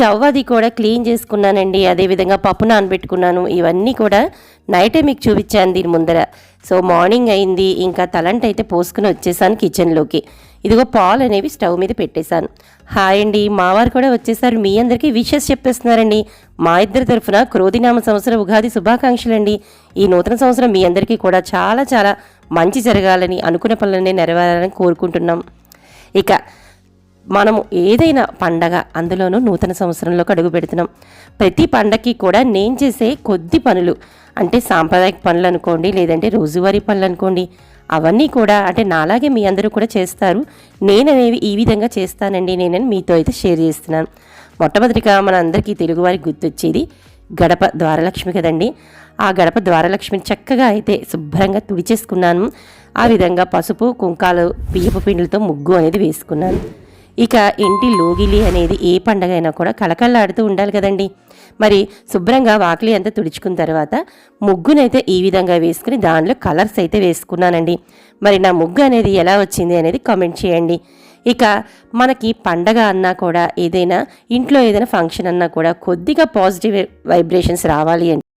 Stove అది కూడా clean చేసుకున్నానండి. అదేవిధంగా పప్పు నానబెట్టుకున్నాను. ఇవన్నీ కూడా నైటే మీకు చూపించాను దీని ముందర. సో మార్నింగ్ అయింది. ఇంకా తలంట అయితే పోసుకుని వచ్చేసాను కిచెన్లోకి ఇదిగో పాలు అనేవి స్టవ్ మీద పెట్టేశాను. హాయ్ అండి. మావారు కూడా వచ్చేసారు. మీ అందరికీ విషెస్ చెప్పేస్తున్నారండి. మా ఇద్దరి తరఫున క్రోధినామ సంవత్సరం ఉగాది శుభాకాంక్షలండి. ఈ నూతన సంవత్సరం మీ అందరికీ కూడా చాలా చాలా మంచి జరగాలని అనుకున్న పనులనే నెరవేరాలని కోరుకుంటున్నాం. ఇక మనము ఏదైనా పండగ అందులోనూ నూతన సంవత్సరంలోకి అడుగు పెడుతున్నాం. ప్రతి పండగకి కూడా నేను చేసే కొద్ది పనులు అంటే సాంప్రదాయక పనులు అనుకోండి లేదంటే రోజువారీ పనులు అనుకోండి అవన్నీ కూడా అంటే నాలాగే మీ అందరూ కూడా చేస్తారు. నేననేవి ఈ విధంగా చేస్తానండి నేనని మీతో అయితే షేర్ చేస్తున్నాను. మొట్టమొదటిగా మన అందరికీ తెలుగువారికి గుర్తొచ్చేది గడప ద్వారలక్ష్మి కదండి. ఆ గడప ద్వారలక్ష్మిని చక్కగా అయితే శుభ్రంగా తుడిచేసుకున్నాను. ఆ విధంగా పసుపు కుంకాలు బియ్యపు పిండిలతో ముగ్గు అనేది వేసుకున్నాను. ఇక ఇంటి లోగిలి అనేది ఏ పండగ అయినా కూడా కళకళలాడుతూ ఉండాలి కదండి. మరి శుభ్రంగా వాకిలి అంతా తుడుచుకున్న తర్వాత ముగ్గునైతే ఈ విధంగా వేసుకుని దానిలో కలర్స్ అయితే వేసుకున్నానండి. మరి నా ముగ్గు అనేది ఎలా వచ్చింది అనేది కామెంట్ చేయండి. ఇక మనకి పండగ అన్నా కూడా ఏదైనా ఇంట్లో ఏదైనా ఫంక్షన్ అన్నా కూడా కొద్దిగా పాజిటివ్ వైబ్రేషన్స్ రావాలి అంటే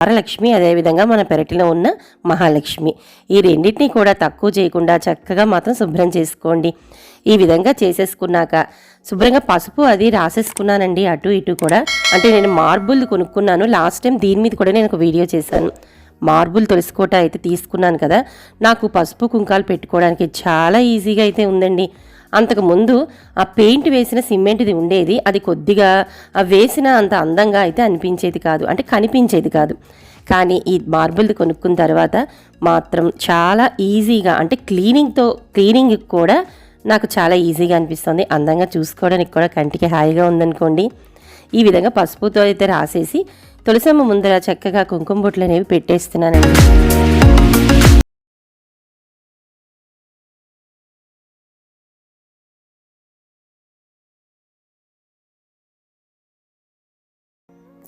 వరలక్ష్మి అదేవిధంగా మన పెరటిలో ఉన్న మహాలక్ష్మి. ఈ రెండింటినీ కూడా తక్కువ చేయకుండా చక్కగా మాత్రం శుభ్రం చేసుకోండి. ఈ విధంగా చేసేసుకున్నాక శుభ్రంగా పసుపు అది రాసేసుకున్నానండి. అటు ఇటు కూడా. అంటే నేను మార్బుల్ కొనుక్కున్నాను. లాస్ట్ టైం దీని మీద కూడా నేను ఒక వీడియో చేశాను. మార్బుల్ తులసికోట అయితే తీసుకున్నాను కదా. నాకు పసుపు కుంకాలు పెట్టుకోవడానికి చాలా ఈజీగా అయితే ఉందండి. అంతకుముందు ఆ పెయింట్ వేసిన సిమెంట్ది ఉండేది. అది కొద్దిగా ఆ వేసిన అంత అందంగా అయితే అనిపించేది కాదు. అంటే కనిపించేది కాదు. కానీ ఈ మార్బుల్ది కొనుక్కున్న తర్వాత మాత్రం చాలా ఈజీగా అంటే క్లీనింగ్తో క్లీనింగ్ కూడా నాకు చాలా ఈజీగా అనిపిస్తుంది. అందంగా చూసుకోవడానికి కూడా కంటికి హాయిగా ఉందనుకోండి. ఈ విధంగా పసుపుతో అయితే రాసేసి తులసమ్మ ముందర చక్కగా కుంకుమ బొట్లు అనేవి పెట్టేస్తున్నానండి.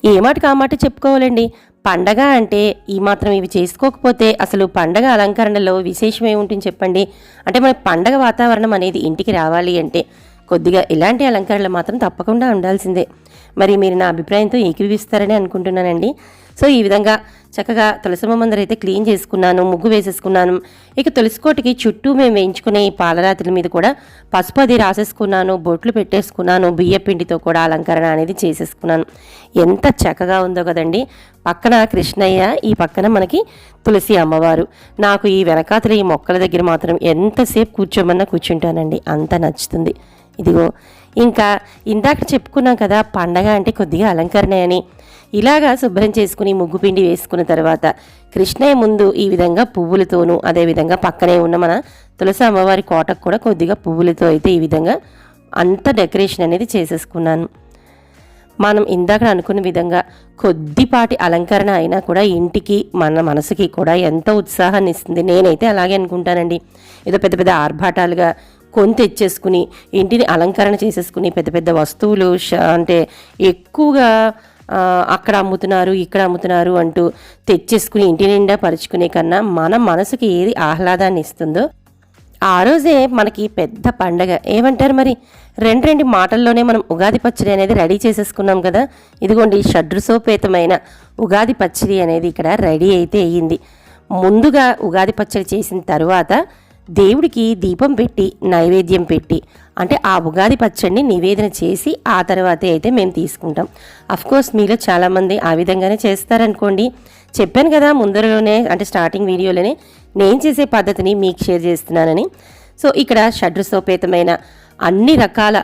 ఏ మాటకు ఆ మాట చెప్పుకోవాలండి? పండగ అంటే ఈ మాత్రం ఇవి చేసుకోకపోతే అసలు పండగ అలంకరణలో విశేషం ఏముంటుంది చెప్పండి? అంటే మన పండగ వాతావరణం అనేది ఇంటికి రావాలి అంటే కొద్దిగా ఇలాంటి అలంకరణలు మాత్రం తప్పకుండా ఉండాల్సిందే. మరి మీరు నా అభిప్రాయంతో ఏకీవిస్తారని అనుకుంటున్నానండి. సో ఈ విధంగా చక్కగా తులసమ్మ మందర అయితే క్లీన్ చేసుకున్నాను ముగ్గు వేసేసుకున్నాను. ఇక తులసికోటికి చుట్టూ మేము వేయించుకునే ఈ పాలరాత్రుల మీద కూడా పసుపు అది రాసేసుకున్నాను బొట్లు పెట్టేసుకున్నాను బియ్య పిండితో కూడా అలంకరణ అనేది చేసేసుకున్నాను. ఎంత చక్కగా ఉందో కదండి. పక్కన కృష్ణయ్య ఈ పక్కన మనకి తులసి అమ్మవారు. నాకు ఈ వెనకాతల ఈ మొక్కల దగ్గర మాత్రం ఎంతసేపు కూర్చోమన్నా కూర్చుంటానండి. అంత నచ్చుతుంది. ఇదిగో ఇంకా ఇందాక చెప్పుకున్నాం కదా పండగ అంటే కొద్దిగా అలంకరణ అని. ఇలాగా శుభ్రం చేసుకుని ముగ్గు పిండి వేసుకున్న తర్వాత కృష్ణయ్య ముందు ఈ విధంగా పువ్వులతోనూ అదేవిధంగా పక్కనే ఉన్న మన తులసి అమ్మవారి కోటకు కూడా కొద్దిగా పువ్వులతో అయితే ఈ విధంగా అంత డెకరేషన్ అనేది చేసేసుకున్నాను. మనం ఇందాక అనుకున్న విధంగా కొద్దిపాటి అలంకరణ అయినా కూడా ఇంటికి మన మనసుకి కూడా ఎంతో ఉత్సాహాన్ని ఇస్తుంది. నేనైతే అలాగే అనుకుంటానండి. ఏదో పెద్ద పెద్ద ఆర్భాటాలుగా కొని తెచ్చేసుకుని ఇంటిని అలంకరణ చేసేసుకుని పెద్ద పెద్ద వస్తువులు అంటే ఎక్కువగా అక్కడ అమ్ముతున్నారు ఇక్కడ అమ్ముతున్నారు అంటూ తెచ్చేసుకుని ఇంటి నిండా పరుచుకునే కన్నా మన మనసుకి ఏది ఆహ్లాదాన్ని ఇస్తుందో ఆ రోజే మనకి పెద్ద పండగ. ఏమంటారు మరి? రెండు రెండు మాటల్లోనే మనం ఉగాది పచ్చడి అనేది రెడీ చేసేసుకున్నాం కదా? ఇదిగోండి షడ్రుసోపేతమైన ఉగాది పచ్చడి అనేది ఇక్కడ రెడీ అయితే అయ్యింది. ముందుగా ఉగాది పచ్చడి చేసిన తర్వాత దేవుడికి దీపం పెట్టి నైవేద్యం పెట్టి అంటే ఆ ఉగాది పచ్చడిని నివేదన చేసి ఆ తర్వాతే అయితే మేము తీసుకుంటాం. అఫ్కోర్స్ మీలో చాలామంది ఆ విధంగానే చేస్తారనుకోండి. చెప్పాను కదా ముందరలోనే అంటే స్టార్టింగ్ వీడియోలోనే నేను చేసే పద్ధతిని మీకు షేర్ చేస్తున్నానని. సో ఇక్కడ షడ్రుసోపేతమైన అన్ని రకాల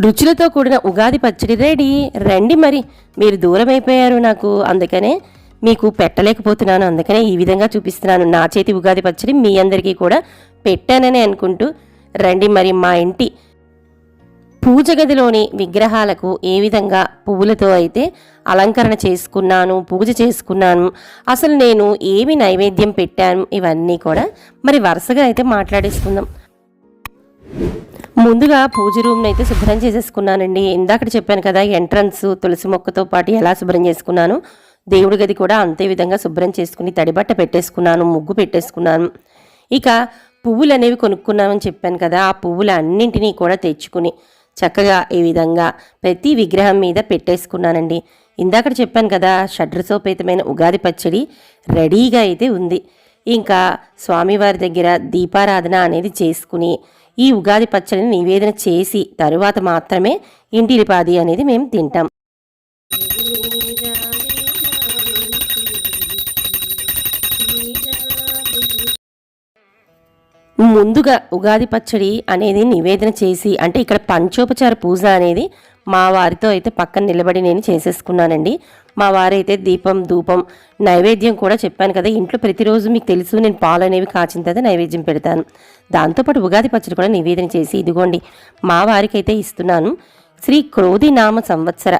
రుచులతో కూడిన ఉగాది పచ్చడి రెడీ. రండి మరి మీరు దూరం అయిపోయారు నాకు అందుకనే మీకు పెట్టలేకపోతున్నాను అందుకనే ఈ విధంగా చూపిస్తున్నాను. నా చేతి ఉగాది పచ్చడి మీ అందరికీ కూడా పెట్టానని అనుకుంటూ రండి మరి మా ఇంటి పూజ గదిలోని విగ్రహాలకు ఏ విధంగా పువ్వులతో అయితే అలంకరణ చేసుకున్నాను పూజ చేసుకున్నాను అసలు నేను ఏమి నైవేద్యం పెట్టాను ఇవన్నీ కూడా మరి వరుసగా అయితే మాట్లాడేసుకుందాం. ముందుగా పూజ రూమ్ని అయితే శుభ్రం చేసేసుకున్నానండి. ఇందాక చెప్పాను కదా ఎంట్రన్స్ తులసి మొక్కతో పాటు ఎలా శుభ్రం చేసుకున్నాను దేవుడి గది కూడా అంతే విధంగా శుభ్రం చేసుకుని తడిబట్ట పెట్టేసుకున్నాను ముగ్గు పెట్టేసుకున్నాను. ఇక పువ్వులు అనేవి కొనుక్కున్నామని చెప్పాను కదా ఆ పువ్వులు అన్నింటినీ కూడా తెచ్చుకుని చక్కగా ఈ విధంగా ప్రతి విగ్రహం మీద పెట్టేసుకున్నానండి. ఇందాక చెప్పాను కదా షడ్రసోపేతమైన ఉగాది పచ్చడి రెడీగా అయితే ఉంది. ఇంకా స్వామివారి దగ్గర దీపారాధన అనేది చేసుకుని ఈ ఉగాది పచ్చడిని నివేదన చేసి తరువాత మాత్రమే ఇంటిలిపాది అనేది మేము తింటాం. ముందుగా ఉగాది పచ్చడి అనేది నివేదన చేసి అంటే ఇక్కడ పంచోపచార పూజ అనేది మా వారితో అయితే పక్కన నిలబడి నేను చేసేసుకున్నానండి. మా వారైతే దీపం ధూపం నైవేద్యం కూడా చెప్పాను కదా. ఇంట్లో ప్రతిరోజు మీకు తెలుసు నేను పాలు అనేవి కాచిన తర్వాత నైవేద్యం పెడతాను. దాంతోపాటు ఉగాది పచ్చడి కూడా నివేదన చేసి ఇదిగోండి మా వారికైతే ఇస్తున్నాను. శ్రీ క్రోధి నామ సంవత్సర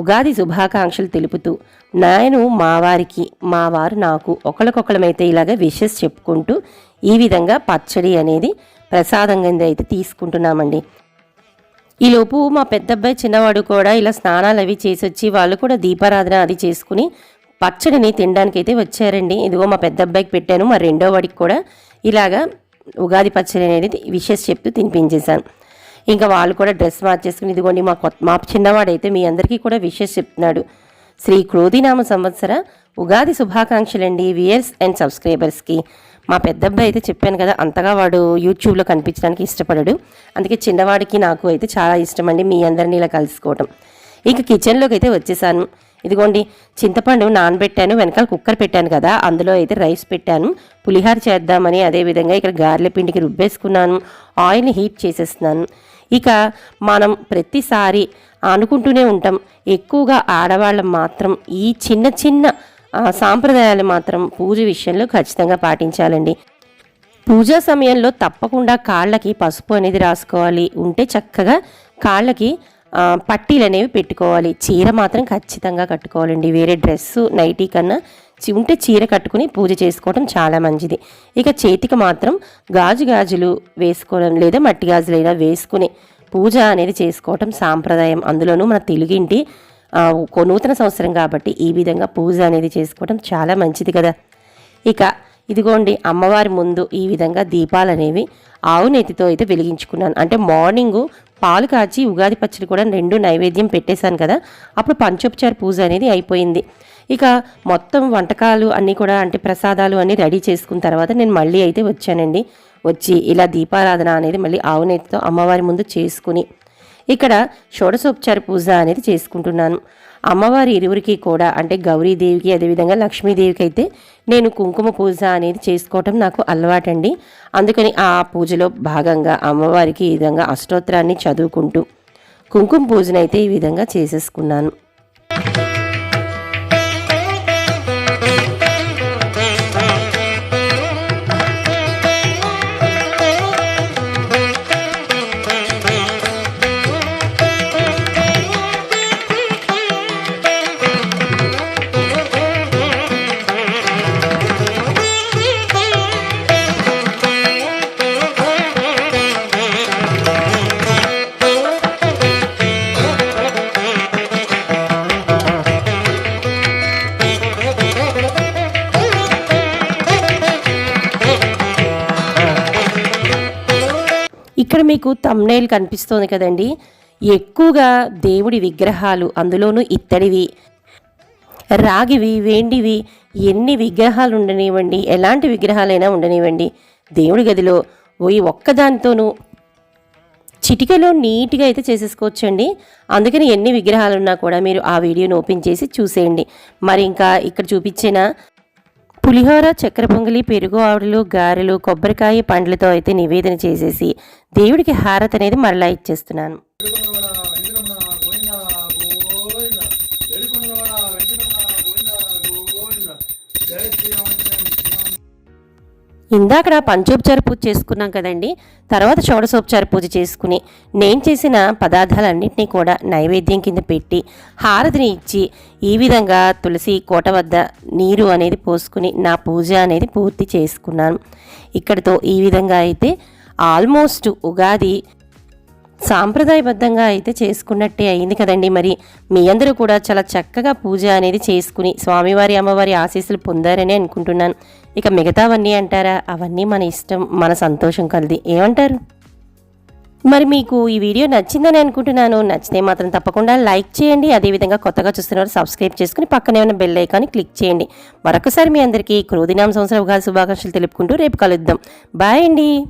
ఉగాది శుభాకాంక్షలు తెలుపుతూ నేను మా వారికి మా వారు నాకు ఒకళ్ళకొకళమైతే ఇలాగ విషెస్ చెప్పుకుంటూ ఈ విధంగా పచ్చడి అనేది ప్రసాదంగా అయితే తీసుకుంటున్నామండి. ఈలోపు మా పెద్దబ్బాయి చిన్నవాడు కూడా ఇలా స్నానాలు అవి చేసి వచ్చి వాళ్ళు కూడా దీపారాధన అది చేసుకుని పచ్చడిని తినడానికైతే వచ్చారండి. ఇదిగో మా పెద్దబ్బాయికి పెట్టాను మా రెండో వాడికి కూడా ఇలాగా ఉగాది పచ్చడి అనేది విషెస్ చెప్తూ తినిపించేశాను. ఇంకా వాళ్ళు కూడా డ్రెస్ మార్చేసుకుని ఇదిగోండి మా కొత్త మా చిన్నవాడైతే మీ అందరికీ కూడా విషెస్ చెప్తున్నాడు. శ్రీ క్రోధినామ సంవత్సర ఉగాది శుభాకాంక్షలండి వియర్స్ అండ్ సబ్స్క్రైబర్స్కి. మా పెద్దబ్బాయి అయితే చెప్పాను కదా అంతగా వాడు యూట్యూబ్లో కనిపించడానికి ఇష్టపడడు. అందుకే చిన్నవాడికి నాకు అయితే చాలా ఇష్టం అండి మీ అందరిని ఇలా కలుసుకోవటం. ఇక కిచెన్లోకి అయితే వచ్చేసాను. ఇదిగోండి చింతపండు నానబెట్టాను వెనకాల కుక్కర్ పెట్టాను కదా అందులో అయితే రైస్ పెట్టాను. పులిహార చేద్దామని అదేవిధంగా ఇక్కడ గారెల పిండికి రుబ్బేసుకున్నాను. ఆయిల్ని హీట్ చేసేస్తున్నాను. ఇక మనం ప్రతిసారి అనుకుంటూనే ఉంటాం ఎక్కువగా ఆడవాళ్ళం మాత్రం ఈ చిన్న చిన్న సాంప్రదాయాలు మాత్రం పూజ విషయంలో ఖచ్చితంగా పాటించాలండి. పూజా సమయంలో తప్పకుండా కాళ్ళకి పసుపు అనేది రాసుకోవాలి. ఉంటే చక్కగా కాళ్ళకి పట్టీలు అనేవి పెట్టుకోవాలి. చీర మాత్రం ఖచ్చితంగా కట్టుకోవాలండి. వేరే డ్రెస్సు నైటీ కన్నా ఉంటే చీర కట్టుకుని పూజ చేసుకోవడం చాలా మంచిది. ఇక చేతికి మాత్రం గాజు గాజులు వేసుకోవడం లేదా మట్టి గాజులైనా వేసుకుని పూజ అనేది చేసుకోవటం సాంప్రదాయం. అందులోనూ మన తెలుగింటి నూతన సంవత్సరం కాబట్టి ఈ విధంగా పూజ అనేది చేసుకోవడం చాలా మంచిది కదా. ఇక ఇదిగోండి అమ్మవారి ముందు ఈ విధంగా దీపాలు అనేవి ఆవు నెత్తితో అయితే వెలిగించుకున్నాను. అంటే మార్నింగ్ పాలు కాచి ఉగాది పచ్చడి కూడా రెండు నైవేద్యం పెట్టేశాను కదా. అప్పుడు పంచోపచార పూజ అనేది అయిపోయింది. ఇక మొత్తం వంటకాలు అన్నీ కూడా అంటే ప్రసాదాలు అన్నీ రెడీ చేసుకున్న తర్వాత నేను మళ్ళీ అయితే వచ్చానండి. వచ్చి ఇలా దీపారాధన అనేది మళ్ళీ ఆవునేతితో అమ్మవారి ముందు చేసుకుని ఇక్కడ షోడశోపచార పూజ అనేది చేసుకుంటున్నాను. అమ్మవారి ఇరువురికి కూడా అంటే గౌరీదేవికి అదేవిధంగా లక్ష్మీదేవికి అయితే నేను కుంకుమ పూజ అనేది చేసుకోవటం నాకు అలవాటండి. అందుకని ఆ పూజలో భాగంగా అమ్మవారికి ఈ విధంగా అష్టోత్తరాన్ని చదువుకుంటూ కుంకుమ పూజనైతే ఈ విధంగా చేసేసుకున్నాను. మీకు తమ్నేల్ కనిపిస్తోంది కదండి. ఎక్కువగా దేవుడి విగ్రహాలు అందులోనూ ఇత్తడివి. రాగివి వేండివి ఎన్ని విగ్రహాలు ఉండనివ్వండి ఎలాంటి విగ్రహాలైనా ఉండనివ్వండి. దేవుడి గదిలో పోయి ఒక్కదానితోనూ చిటికలో నీట్గా అయితే చేసేసుకోవచ్చండి. అందుకని ఎన్ని విగ్రహాలు ఉన్నా కూడా మీరు ఆ వీడియోని ఓపెన్ చేసి చూసేయండి. మరి ఇంకా ఇక్కడ చూపించిన పులిహోర చక్కెర పొంగలి పెరుగు ఆవులు గారెలు కొబ్బరికాయ పండ్లతో అయితే నివేదన చేసేసి దేవుడికి హారతి అనేది మరలా ఇచ్చేస్తున్నాను. ఇందాక పంచోపచార పూజ చేసుకున్నాం కదండి. తర్వాత షోడశోపచార పూజ చేసుకుని నేను చేసిన పదార్థాలన్నింటినీ కూడా నైవేద్యం కింద పెట్టి హారతిని ఇచ్చి ఈ విధంగా తులసి కోట వద్ద నీరు అనేది పోసుకుని నా పూజ అనేది పూర్తి చేసుకున్నాను. ఇక్కడితో ఈ విధంగా అయితే ఆల్మోస్ట్ ఉగాది సాంప్రదాయబద్ధంగా అయితే చేసుకున్నట్టే అయింది కదండి. మరి మీ అందరూ కూడా చాలా చక్కగా పూజ అనేది చేసుకుని స్వామివారి అమ్మవారి ఆశీస్సులు పొందారని అనుకుంటున్నాను. ఇక మిగతావన్నీ అంటారా? అవన్నీ మన ఇష్టం మన సంతోషం కలిది. ఏమంటారు? మరి మీకు ఈ వీడియో నచ్చిందని అనుకుంటున్నాను. నచ్చితే మాత్రం తప్పకుండా లైక్ చేయండి. అదేవిధంగా కొత్తగా చూస్తున్నవారు సబ్స్క్రైబ్ చేసుకుని పక్కనే ఉన్న బెల్ ఐకాన్ని క్లిక్ చేయండి. మరొకసారి మీ అందరికీ క్రోధినామ సంవత్సర ఉగాది శుభాకాంక్షలు తెలుపుకుంటూ రేపు కలుద్దాం. బాయ్ అండి.